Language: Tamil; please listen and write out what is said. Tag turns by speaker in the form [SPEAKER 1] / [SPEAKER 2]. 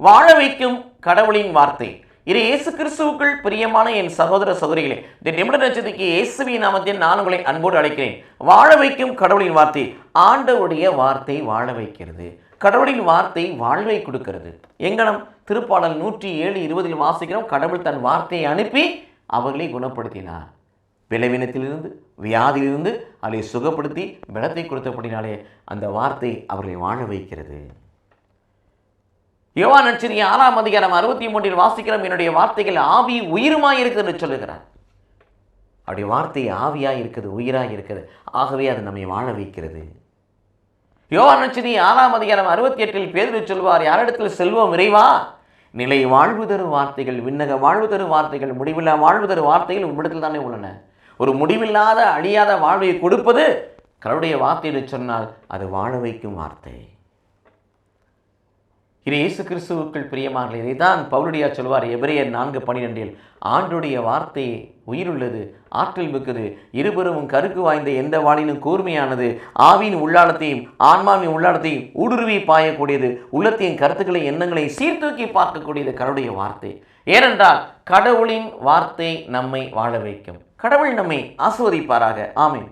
[SPEAKER 1] வாழ வைக்கும் கடவுளின் வார்த்தை. இது இயேசு கிறிஸ்துவுக்குள் பிரியமான என் சகோதர சகோதரிகளே இந்த நிமிட நட்சத்திற்கு இயேசுவின் நாமத்தில் நான் உங்களை அன்போடு அழைக்கிறேன். வாழ வைக்கும் கடவுளின் வார்த்தை ஆண்டவருடைய வார்த்தை வாழ வைக்கிறது. கடவுளின் வார்த்தை வாழ்வை கொடுக்கிறது. எங்கனம் திருப்பாடல் நூற்றி ஏழு இருபதில் வாசிக்கிறோம் கடவுள் தன் வார்த்தையை அனுப்பி அவர்களை குணப்படுத்தினார். விளைவினத்திலிருந்து வியாதியிலிருந்து அதை சுகப்படுத்தி பலத்தை கொடுத்தபடினாலே அந்த வார்த்தை அவர்களை வாழ வைக்கிறது. யோவான் நட்சத்திரி ஆறாம் அதிகாரம் அறுபத்தி மூன்றில் வாசிக்கிறோம். என்னுடைய வார்த்தைகள் ஆவி உயிருமாய் இருக்குது என்று சொல்லுகிறார். அப்படி வார்த்தை ஆவியாக இருக்குது உயிராக இருக்குது. ஆகவே அது நம்மை வாழ வைக்கிறது. யோவான் நட்சத்திரி ஆறாம் அதிகாரம் அறுபத்தி எட்டில் பேர் சொல்வார் யாரிடத்தில் செல்வம் விரைவா நிலை வாழ்வு தரும் வார்த்தைகள் விண்ணக வாழ்வு தரும் வார்த்தைகள் முடிவில்லா வாழ்வு தரும் வார்த்தைகள் உம்மிடத்தில் தானே உள்ளன. ஒரு முடிவில்லாத அழியாத வாழ்வை கொடுப்பது கருடைய வார்த்தையில் சொன்னால் அது வாழ வைக்கும் வார்த்தை. இது இயேசு கிறிஸ்துவுக்குள் பிரியமானது இதைதான் பவுலடியா சொல்வார் எபிரேயர் நான்கு பனிரெண்டில் ஆண்டுடைய வார்த்தை உயிருள்ளது ஆற்றல் மிக்கது இருபெரும் கருக்கு வாய்ந்த எந்த வாளினும் கூர்மையானது ஆவியின் உள்ளாளத்தையும் ஆன்மாவின் உள்ளாளத்தையும் ஊடுருவி பாயக்கூடியது உள்ளத்தின் கருத்துக்களை எண்ணங்களை சீர்தூக்கி பார்க்கக்கூடியது கடவுளுடைய வார்த்தை. ஏனென்றால் கடவுளின் வார்த்தை நம்மை வாழ வைக்கும். கடவுள் நம்மை ஆசுவதிப்பாராக ஆமீன்.